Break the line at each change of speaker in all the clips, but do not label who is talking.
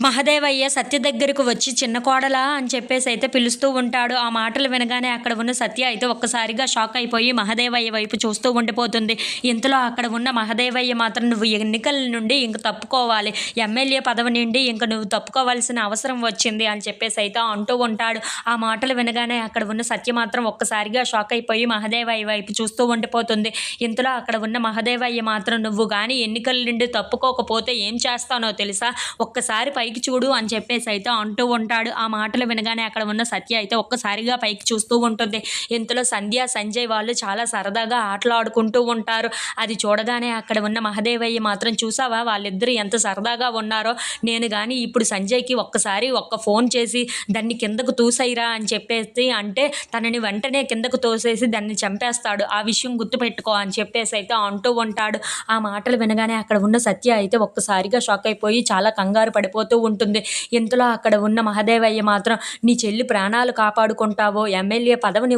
మహదేవయ్య సత్య దగ్గరకు వచ్చి చిన్న కోడలా అని చెప్పేసి అయితే పిలుస్తూ ఉంటాడు. ఆ మాటలు వినగానే అక్కడ ఉన్న సత్య అయితే ఒక్కసారిగా షాక్ అయిపోయి మహదేవయ్య వైపు చూస్తూ ఉండిపోతుంది. ఇంతలో అక్కడ ఉన్న మహదేవయ్య మాత్రం నువ్వు ఎన్నికల నుండి ఇంక తప్పుకోవాలి. ఎమ్మెల్యే పదవి నుండి ఇంక నువ్వు తప్పుకోవాల్సిన అవసరం వచ్చింది అని చెప్పేసి అయితే అంటూ ఉంటాడు. ఆ మాటలు వినగానే అక్కడ ఉన్న సత్య మాత్రం ఒక్కసారిగా షాక్ అయిపోయి మహదేవయ్య వైపు చూస్తూ ఉండిపోతుంది. ఇంతలో అక్కడ ఉన్న మహదేవయ్య మాత్రం నువ్వు కానీ ఎన్నికల నుండి తప్పుకోకపోతే ఏం చేస్తానో తెలుసా? ఒక్కసారి పై పైకి చూడు అని చెప్పేసి అయితే అంటూ ఉంటాడు. ఆ మాటలు వినగానే అక్కడ ఉన్న సత్య అయితే ఒక్కసారిగా పైకి చూస్తూ ఉంటుంది. ఇంతలో సంధ్య సంజయ్ వాళ్ళు చాలా సరదాగా ఆటలాడుకుంటూ ఉంటారు. అది చూడగానే అక్కడ ఉన్న మహదేవయ్య మాత్రం చూసావా? వాళ్ళిద్దరూ ఎంత సరదాగా ఉన్నారో. నేను కానీ ఇప్పుడు సంజయ్కి ఒక్కసారి ఒక్క ఫోన్ చేసి దాన్ని కిందకు తూసైరా అని చెప్పేసి అంటే తనని వెంటనే కిందకు తోసేసి దాన్ని చంపేస్తాడు. ఆ విషయం గుర్తుపెట్టుకో అని చెప్పేసి అయితే అంటూ ఉంటాడు. ఆ మాటలు వినగానే అక్కడ ఉన్న సత్య అయితే ఒక్కసారిగా షాక్ అయిపోయి చాలా కంగారు పడిపోతూ ఉంటుంది. ఇంతలో అక్కడ ఉన్న మహదేవయ్య మాత్రం నీ చెల్లి ప్రాణాలు కాపాడుకుంటావో ఎమ్మెల్యే పదవిని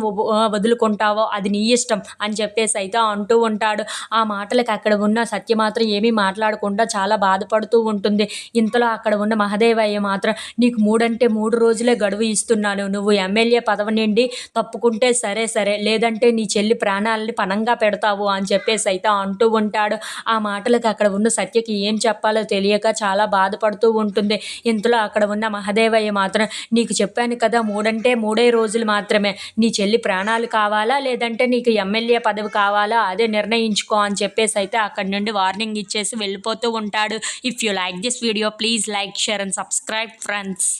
వదులుకుంటావో అది నీ ఇష్టం అని చెప్పేసి అయితే అంటూ ఉంటాడు. ఆ మాటలకు అక్కడ ఉన్న సత్య మాత్రం ఏమీ మాట్లాడకుండా చాలా బాధపడుతూ ఉంటుంది. ఇంతలో అక్కడ ఉన్న మహదేవయ్య మాత్రం నీకు మూడంటే మూడు రోజులే గడువు ఇస్తున్నాను. నువ్వు ఎమ్మెల్యే పదవి నుండి తప్పుకుంటే సరే సరే. లేదంటే నీ చెల్లి ప్రాణాలని పణంగా పెడతావు అని చెప్పేసి అయితే అంటూ ఉంటాడు. ఆ మాటలకు అక్కడ ఉన్న సత్యకి ఏం చెప్పాలో తెలియక చాలా బాధపడుతూ ఉంటుంది. ఉంటుంది ఇంతలో అక్కడ ఉన్న మహదేవయ్య మాత్రం నీకు చెప్పాను కదా మూడంటే మూడే రోజులు మాత్రమే. నీ చెల్లి ప్రాణాలు కావాలా? లేదంటే నీకు ఎమ్మెల్యే పదవి కావాలా? అదే నిర్ణయించుకో అని చెప్పేసి అయితే అక్కడి నుండి వార్నింగ్ ఇచ్చేసి వెళ్ళిపోతూ ఉంటాడు. If you like this video please like share and subscribe friends